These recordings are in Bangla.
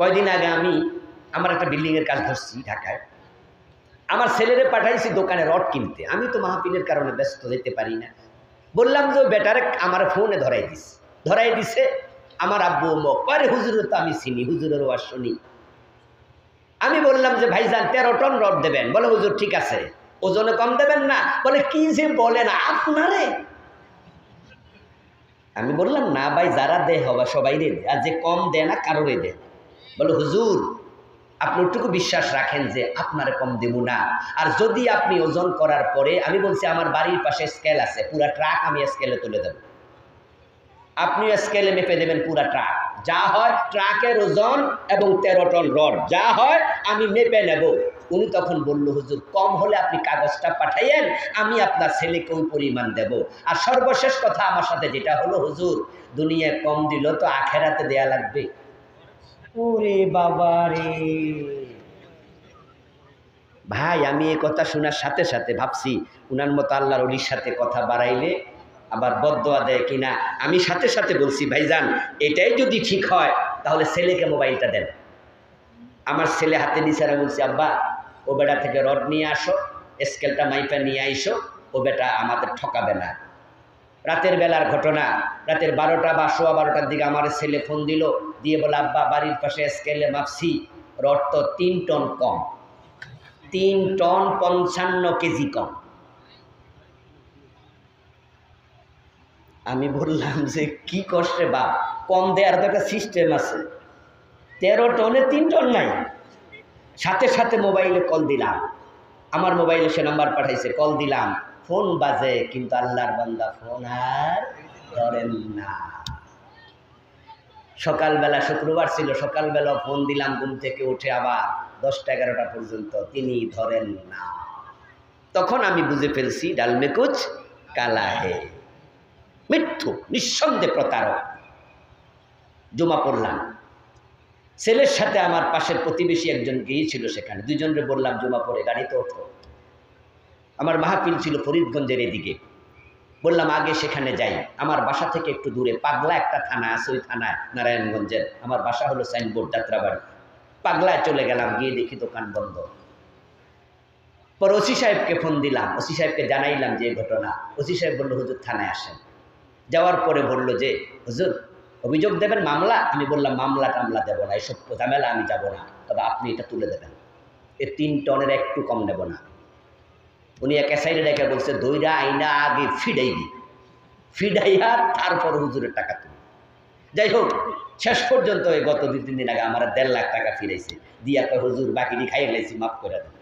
কয়দিন আগে আমি আমার একটা বিল্ডিংয়ের কাজ ধরছি ঢাকায়। আমার ছেলেরে পাঠাইছি দোকানে রড কিনতে। আমি তো মাহফিলের কারণে ব্যস্ত, যেতে পারি না। বললাম যে, বেটারে, আমার ফোনে ধরাই দিস। ধরাই দিছে। আমার আব্বু মক আরে হুজুরও তো আমি চিনি হুজুরেরও আর শুনি। আমি বললাম যে, ভাইজান, তেরো টন রড দেবেন। বলে, হুজুর, ঠিক আছে। ওজনে কম দেবেন না। বলে, কি যে বলেন আপনারে? আমি বললাম, না ভাই, যারা দেয় হবা, সবাই রে আর যে কম দেয় না কারোরে দেয় বলে, হুজুর, আপনি ওটুকু বিশ্বাস রাখেন যে আপনার কম দেব না। আর যদি আপনি ওজন করার পরে, আমি বলছি আমার বাড়ির পাশে স্কেল আছে, পুরা ট্রাক আমি স্কেলে তুলে দেব। আপনিও স্কেলে মেপে দেবেন পুরা ট্রাক যা হয় ট্রাকের ওজন এবং তেরো টন রড। যা হয় আমি মেপে নেব। উনি তখন বলল, হুজুর, কম হলে আপনি কাগজটা পাঠাইয়েন, আমি আপনার ছেলেকে ওই পরিমাণ দেব। আর সর্বশেষ কথা আমার সাথে যেটা হলো, হুজুর, দুনিয়ায় কম দিল তো আখেরাতে দেয়া লাগবে। ওরে বাবা রে। ভাই, আমি এই কথা শোনার সাথে সাথে ভাবছি, উনার মতো আল্লাহর অলির সাথে কথা বাড়াইলে আবার বদোয়া দেয় কিনা? আমি সাথে সাথে বলছি, ভাইজান, এটাই যদি ঠিক হয়, তাহলে ছেলেকে মোবাইলটা দেন। আমার ছেলে হাতে নিচে আর বলছি, আব্বা, ও বেটা থেকে রড নিয়ে আসো, স্কেলটা মাইপা নিয়ে আইসো, ও বেটা আমাদের ঠকাবে না। রাতের বেলার ঘটনা, রাতের বারোটা বা সোয়া বারোটার দিকে আমার ছেলে ফোন দিল দিয়ে বলে, আব্বা, বাড়ির পাশে স্কেলে মাপছি। রড তিন টন কম। তিন টন পঞ্চান্ন কেজি কম। আমি বললাম যে, কি কষ্টে বাপ, কম দেওয়ার তো একটা সিস্টেম আছে। তেরো টনে তিন টন নাই। সাথে সাথে মোবাইলে কল দিলাম। আমার মোবাইলে সে নাম্বার পাঠাইছে কল দিলাম। ফোন বাজে, কিন্তু আল্লাহর বান্দা ফোন আর ধরেন না। সকালবেলা শুক্রবার ছিল, সকালবেলা ফোন দিলাম, ঘুম থেকে উঠে আবার দশটা এগারোটা পর্যন্ত। তিনি ধরেন না। তখন আমি বুঝে ফেলছি ডালমেকুচ কালা হে। মিথ্যু, নিঃসন্দেহে প্রতারক। জমা পড়লাম। ছেলের সাথে আমার পাশের প্রতিবেশী একজন গিয়েছিল সেখানে। দুজনরে বললাম, জমা পড়ে, গাড়িতে ওঠো। আমার মাহফিল ছিল ফরিদগঞ্জের এদিকে। বললাম, আগে সেখানে যাই। আমার বাসা থেকে একটু দূরে, পাগলা একটা থানা আছে, ওই থানায়, নারায়ণগঞ্জের। আমার বাসা হলো সাইনবোর্ড, যাত্রাবাড়ি। পাগলায় চলে গেলাম, গিয়ে দেখি দোকান বন্ধ। পর ওসি সাহেবকে ফোন দিলাম, ওসি সাহেবকে জানাইলাম যে ঘটনা। ওসি সাহেব বলল, হুজুর, থানায় আসেন। যাওয়ার পরে বলল যে, হুজুর, অভিযোগ দেবেন মামলা? আমি বললাম, মামলা টামলা দেবো না, এসব ঝামেলা আমি যাব না। তবে আপনি এটা তুলে দেবেন। এ তিন টনের একটু কম নেব না। উনি এক সাইডে ডেকে বলছে, দইরা আইনা আগে ফিডাইবি। ফিডাইয়া তারপর হুজুরের টাকা তুলি। যাই হোক, শেষ পর্যন্ত এই গত দুই, তিন দিন আগে আমার দেড় লাখ টাকা ফিরাইছে। দিয়া কয়, হুজুর, বাকিটি খাইয়ে লাইছি মাফ করে দেন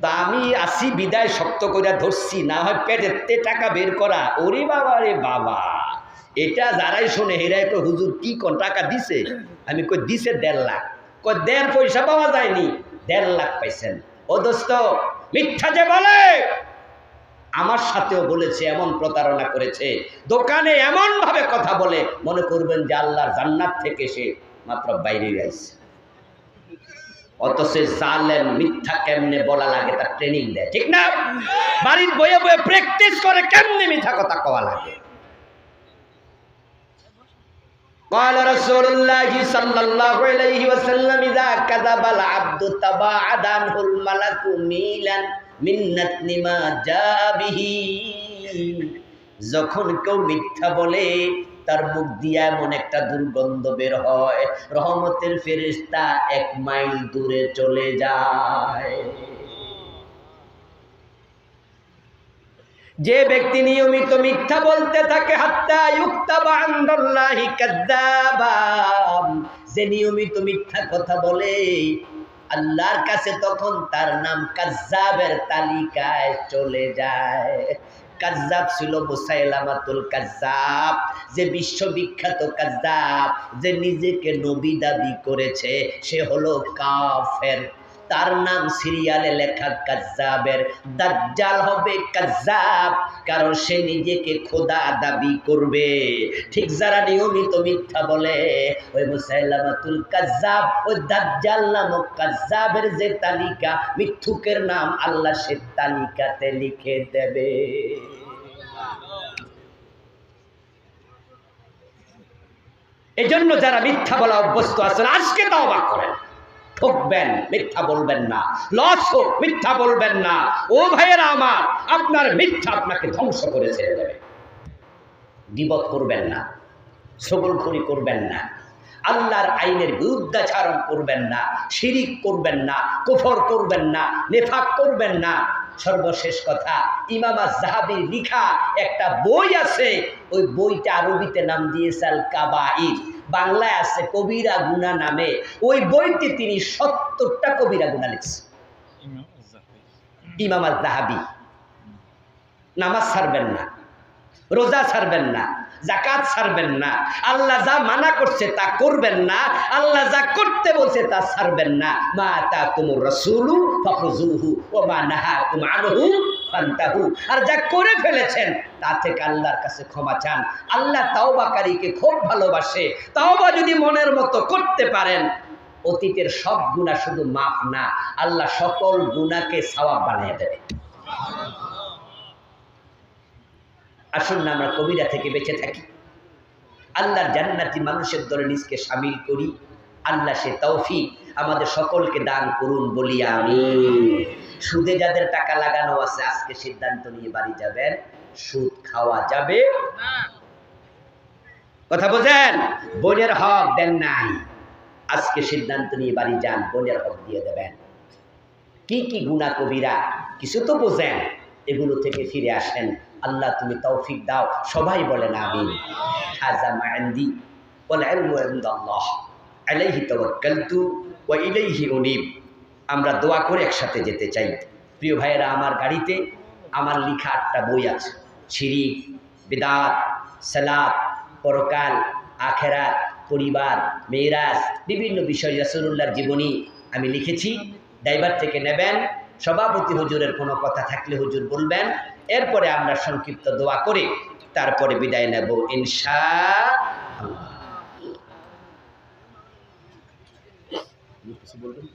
তা আমি আসি, বিদায় শক্ত করে ধরছি, না হয় পেটের তে টাকা বের করা। ওরে বাবা রে বাবা! এটা যারাই শোনে, হেরাই কয়, হুজুর, কি কোন টাকা দিছে? আমি কই, দিছে দেড় লাখ। কই দেড় পয়সা পাওয়া যায়নি, দেড় লাখ পাইছেন। ও দোস্ত মিথ্যা যে বলে, আমার সাথেও বলেছে, এমন প্রতারণা করেছে, দোকানে এমনভাবে কথা বলে, মনে করবেন যে আল্লাহর জান্নাত থেকে সে মাত্র বাইরে গেছে। অত সে জালেন মিথ্যা কেমনে বলা লাগে তার ট্রেনিং দেয়, ঠিক না? বাড়ির বয়ে বয়ে প্র্যাকটিস করে, কেমনে মিথ্যা কথা কওয়া লাগে? قال رسول الله صلى الله عليه وسلم إذا كذب العبد تباعد عنه الملك ميلا من نتن ما جاء به যখন কেউ মিথ্যা বলে তার মুখ দিয়ে এমন একটা দুর্গন্ধ বের হয় রহমতের ফেরেশতা এক মাইল দূরে চলে যায় যে ব্যক্তি নিয়মিত মিথ্যা বলতে থাকে যে নিয়মিত মিথ্যা কথা বলে, আল্লাহর কাছে তখন তার নাম কাজ্জাবের তালিকায় চলে যায়। কাজ্জাব ছিল মুসাইলামাতুল কাজ্জাব, যে বিশ্ববিখ্যাত কাজ্জাব, যে নিজেকে নবী দাবি করেছে, সে হলো কাফের তার নাম সিরিয়ালে লেখা কাজ্জাবের। দাজ্জাল হবে কাজ্জাব, কারণ সে নিজেকে খোদা দাবি করবে। ঠিক যারা নিয়মিত মিথ্যা বলে, ওই মুসাইলামাতুল কাজ্জাব, ওই দাজ্জাল নামক কাজ্জাবের যে তালিকা, মিথ্যুকের নাম আল্লাহ সে তালিকাতে লিখে দেবে। এই জন্য যারা মিথ্যা বলা অভ্যস্ত আছেন, আজকে তাও বাক করেন। ঠকবেন, মিথ্যা বলবেন না। লস হোক, মিথ্যা বলবেন না। ও ভাইয়েরা আমার, আপনার মিথ্যা আপনাকে ধ্বংস করে ছেড়ে দেবে। বিপদ করবেন না সবলখড়ি করবেন না, আল্লাহর আইনের বিরুদ্ধাচারণ করবেন না, শিরিক করবেন না, কুফর করবেন না, নেফাক করবেন না সর্বশেষ কথা। ইমামা জাহাবির লিখা একটা বই আছে, ওই বইটা আরবিতে নাম দিয়েছে আল কাবাইর বাংলায় আছে কবিরা গুনা নামে। ওই বইতে তিনি সত্তরটা কবিরা গুনা লিখছেন ইমামা জাহাবি নামাজ ছাড়বেন না, রোজা ছাড়বেন না। জাকাত ছাড়বেন না। আল্লাহ যা মানা করছে তা করবেন না। আল্লাহ যা করতে বলছে তা ছাড়বেন না। মা তা কুমুর রসুলু ও মা নাহা ফান্তাহু। আর যা করে ফেলেছেন, তা থেকে আল্লাহর কাছে ক্ষমা চান। আল্লাহ তাওবাকারীকে খুব ভালোবাসে। তাওবা যদি মনের মতো করতে পারেন, অতীতের সব গুণা শুধু মাপ না, আল্লাহ সকল গুণাকে সওয়াব বানিয়ে দেবে। আসুন না আমরা কবিরা থেকে বেঁচে থাকি। আল্লাহর জান্নাতি মানুষের দলে নিজকে সামিল করি। আল্লাহ সে তৌফিক আমাদের সকলকে দান করুন বলি আমি। সুদে যাদের টাকা লাগানো আছে, আজকে সিদ্ধান্ত নিয়ে বাড়ি যাবেন। সুদ খাওয়া যাবে। কথা বোঝেন বোনের হক দেন নাই। আজকে সিদ্ধান্ত নিয়ে বাড়ি যান, বোনের হক দিয়ে দেবেন। কি কি গুণা কবিরা, কিছু তো বোঝেন। এগুলো থেকে ফিরে আসেন। আল্লাহ তুমি তৌফিক দাও। সবাই বলেন আমিন। হাজা ইনদাল্লাহ। আলাইহি তাওয়াক্কালতু ওয়া ইলাইহি উনিব। আমরা দোয়া করে একসাথে যেতে চাই। প্রিয় ভাইয়েরা, আমার গাড়িতে আমার লেখা আটটা বই আছে। শিরিক বিদাত, সালাত, পরকাল, আখেরাত, পরিবার, মেয়েরাজ, বিভিন্ন বিষয় রাসূলুল্লাহর জীবনী আমি লিখেছি। ড্রাইভার থেকে নেবেন। সভাপতি হুজুরের কোনো কথা থাকলে হুজুর বলবেন। এরপরে আমরা সংক্ষিপ্ত দোয়া করে, তারপরে বিদায় নেব ইনশা বলবেন?